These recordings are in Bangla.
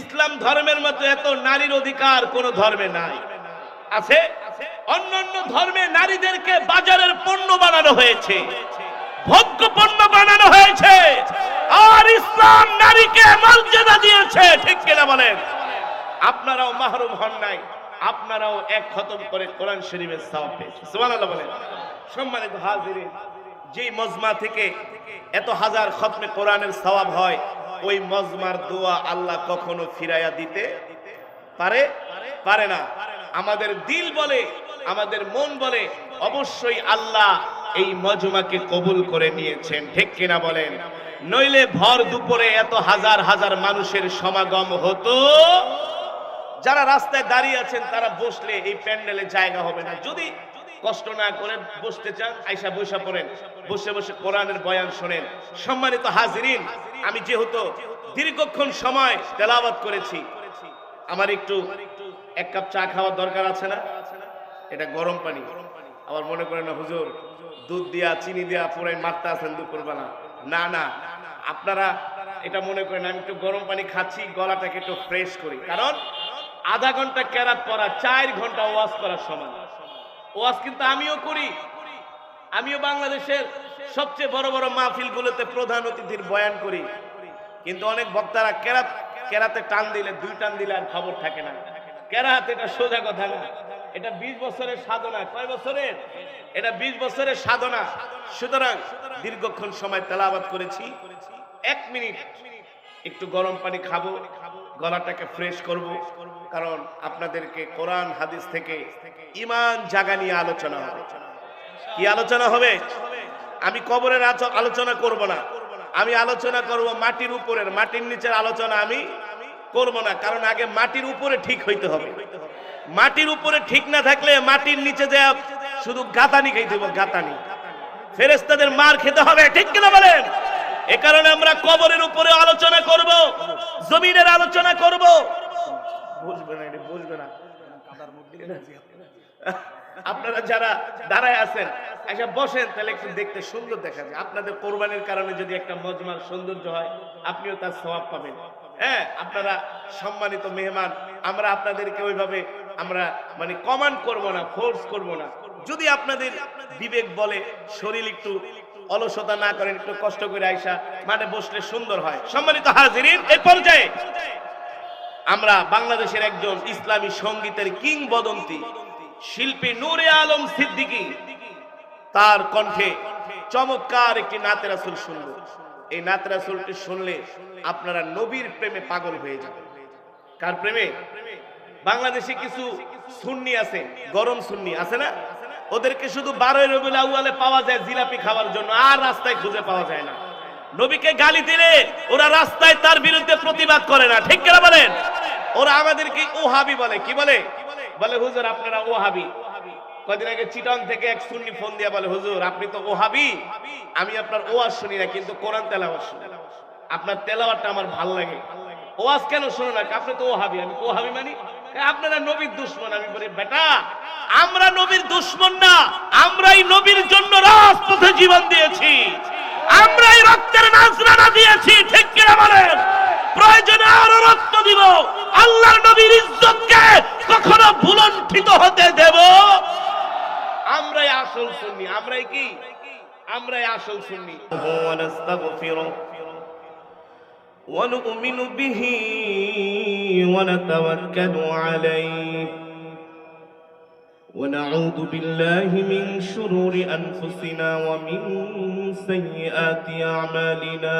ইসলাম ধর্মের মতো এত নারীর অধিকার কোন ধর্মে নাই। আছে? অন্যান্য ধর্মে নারীদেরকে বাজারের পণ্য বানানো হয়েছে। ভোগ্য পণ্য বানানো হয়েছে। আর ইসলাম নারীকে মর্যাদা দিয়েছে, ঠিক কিনা বলেন? আপনারাও মাহরুম হন নাই, আপনারাও এক খতম করে কোরআন শরীফের সওয়াব পেয়েছেন। সুবহানাল্লাহ বলেন। সম্মানিত হাজিরিন, যেই মজমা থেকে এত হাজার খতমে কোরআনের সওয়াব হয় ওই মজমার দোয়া আল্লাহ কখনো ফিরাইয়া দিতে পারে? পারে না। আমাদের দিল বলে, আমাদের মন বলে, অবশ্যই আল্লাহ এই মজমাকে কবুল করে নিয়েছেন। ঠিক কিনা বলেন? নইলে ভর দুপুরে এত হাজার হাজার মানুষের সমাগম হতো। যারা রাস্তায় দাঁড়িয়ে আছেন, তারা বসলে এই প্যান্ডেলে জায়গা হবে না। যদি কষ্ট না করে বসতে চান, আইসা বৈশা পড়েন। বসে বসে কোরআনের বয়ান শোনেন। সম্মানিত হাজিরিন, আমি যেহেতু দীর্ঘক্ষণ সময় তেলাওয়াত করেছি, আমার একটু এক কাপ চা খাওয়ার দরকার আছে না? এটা গরম পানি। আবার মনে করেন না, হুজুর, দুধ দিয়া, চিনি দিয়া পুরাই মারতে আছেন দুপুরবেলা না না, আপনারা এটা মনে করেন, আমি একটু গরম পানি খাচ্ছি, গলাটাকে একটু ফ্রেশ করি। কারণ আধা ঘণ্টা ক্যারাত পড়া, চার ঘণ্টা ওয়াজ করার সমান ওয়াজ কিন্তু আমিও করি। আমিও বাংলাদেশের সবচেয়ে বড় বড় মাহফিল গুলোতে প্রধান অতিথির বয়ান করি। কিন্তু অনেক বক্তারা কেরাত, কেরাতে টান দিলে, দুই টান দিলে আর খবর থাকে না। কেরাত, এটা সোজা কথা না। এটা বিশ বছরের সাধনা। কয় বছরের? এটা বিশ বছরের সাধনা। সুতরাং দীর্ঘক্ষণ সময় তেলাবাদ করেছি। এক মিনিট একটু গরম পানি খাব। গলাটাকে ফ্রেশ করব। কারণ আপনাদেরকে কোরআন, হাদিস থেকে ইমান জাগা নিয়ে আলোচনা হবে। কি আলোচনা হবে? আমি কবরের আলোচনা করব না। আমি আলোচনা করব মাটির উপরের। মাটির নিচের আলোচনা আমি করব না, কারণ আগে মাটির উপরে ঠিক হইতে হবে। মাটির উপরে ঠিক না থাকলে মাটির নিচে যে শুধু গাতানি খাইতে হবে গাতানি ফেরেস্তাদের মার খেতে হবে, ঠিক কিনা বলেন? এ কারণে আমরা কবরের উপরে আলোচনা করব, জমিনের আলোচনা করব বুঝবে না এটা বুঝবে না। আপনারা যারা দাঁড়ায় আছেন এসে বসেন তাহলে একটু দেখতে সুন্দর দেখা যায়। আপনাদের কোরবানির কারণে যদি একটা মজমার সৌন্দর্য হয় আপনিও তার স্বভাব পাবেন। হ্যাঁ আপনারা সম্মানিত মেহমান আমরা আপনাদেরকে ওইভাবে আমরা মানে কমান্ড করব না ফোর্স করব না। যদি আপনাদের বিবেক বলে শরীর একটু অলসতা না করেন একটু কষ্ট করে আইসা মানে বসলে সুন্দর হয়। সম্মানিত হাজিরিন এই পর্যায়ে আমরা বাংলাদেশের একজন ইসলামী সঙ্গীতের কিংবদন্তি, শিল্পী নূরে আলম সিদ্দিকী। তার কণ্ঠে চমৎকার একটি নাতের আসল শুনব। এই নাতের আসলটি শুনলে আপনারা নবীর প্রেমে পাগল হয়ে যাবেন। কার প্রেমে? বাংলাদেশে কিছু সুন্নি আছে, গরম সুন্নি আছে না? ওদেরকে শুধু বারোই রবিউল আউয়ালে পাওয়া যায় জিলাপি খাওয়ার জন্য, আর রাস্তায় খুঁজে পাওয়া যায় না। নবীকে গালি দিলে ওরা রাস্তায় তার বিরুদ্ধে প্রতিবাদ করে না, ঠিক কিনা বলেন? ওরা আমাদেরকে ওহাবি বলে। কি বলে? বলে, হুজুর, আপনারা ওহাবি। কদিন আগে চিটন থেকে এক সুন্নি ফোন দিয়া বলে, হুজুর, আপনি তো ওহাবি। আমি আপনার ওয়াজ শুনি না, কিন্তু কোরআন তেলাওয়াত শুনি। আপনার তেলাওয়াতটা আমার ভালো লাগে। ওয়াজ কেন শুনে না? আপনি তো ওহাবি। আমি ওহাবি মানি। আপনারা নবীর দুশ্মন। আমি বলি, বেটা, আমরা নবীর দুশ্মন না। আমরাই নবীর জন্য রাজপথে জীবন দিয়েছি। আমরাই রক্তের নাজরানা দিয়েছি। ঠিক কিনা বলেন? প্রয়োজনে আরও রক্ত দিব। আল্লাহর নবীর ইজ্জতকে কখনো ভুলণ্ঠিত হতে দেব আমরাই আসল সুন্নি আমরাই কি আমরাই আসল সুন্নি ونؤمن به ونتوكل عليه ونعوذ بالله من شرور أنفسنا ومن سيئات أعمالنا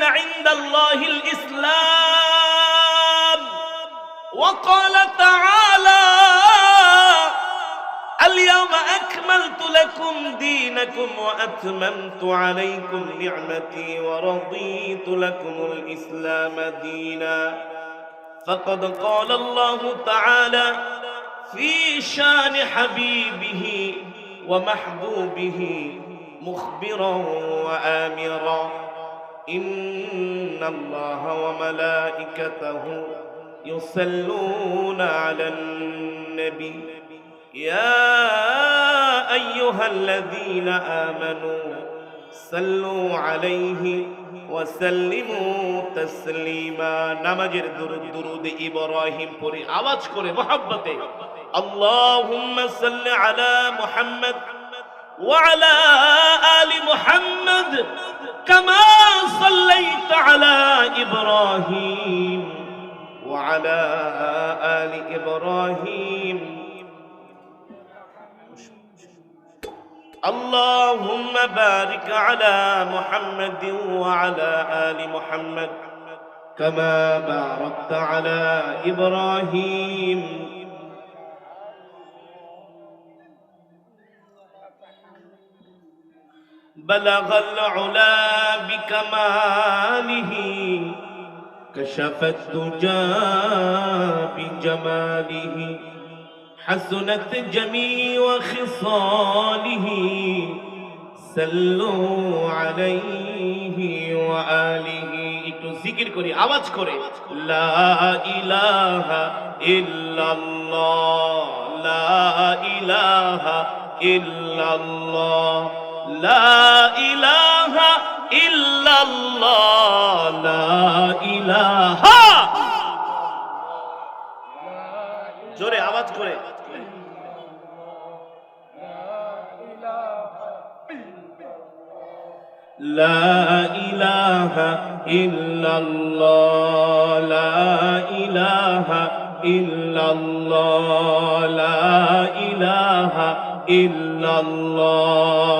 الدين عند الله الإسلام وقال تعالى اليوم أكملت لكم دينكم وأتممت عليكم نعمتي ورضيت لكم الإسلام دينا. فقد قال الله تعالى في شان حبيبه ومحبوبه مخبرا وآمرا. إن الله وملائكته يصلون على النبي يا أيها الذين آمنوا صلوا عليه وسلموا تسليما নামাজের দুরুদ দুরুদ ইব্রাহিম পড়ে আওয়াজ করে মোহাব্বতে اللهم صل على محمد وعلى آل محمد كما صليت على إبراهيم وعلى آل إبراهيم. اللهم بارك على محمد وعلى آل محمد كما باركت على إبراهيم. بلغ العلا بكماله كشف الدجى بجماله حسنت جميع خصاله سلوا عليه وآله একটু জিকির করি আওয়াজ করে লা ইলাহা ইল্লাল্লাহ লা ইলাহা ইল্লাল্লাহ লা ইলাহা ইল্লাল্লাহ, লা ইলাহা। জোরে আওয়াজ করে। লা ইলাহা ইল্লাল্লাহ, লা ইলাহা ইল্লাল্লাহ, লা ইলাহা ইল্লাল্লাহ।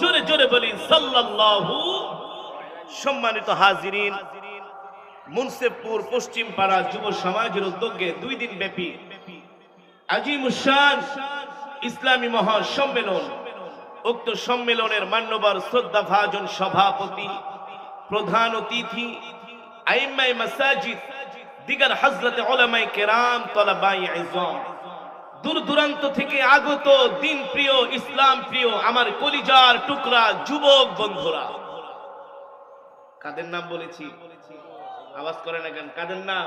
জোরে জোরে বলি সম্মানিত হাজিরিন, মুন্সেফপুর পশ্চিম পাড়া যুব সমাজের উদ্যোগে দুই দিন ব্যাপী আজিম ইসলামী মহা সম্মেলন উক্ত সম্মেলনের মান্যবর শ্রদ্ধা ভাজন সভাপতি, প্রধান অতিথি আইমাই মাসাজিদ, দিগার হজরত ওলামাই কেরাম তলাবাই আইজম দূর দূরান্ত থেকে আগত দিন প্রিয়, ইসলাম প্রিয়, আমার কলিজার টুকরা যুবক বন্ধুরা। কাদের নাম বলেছি? আওয়াজ করে না কেন? কাদের নাম?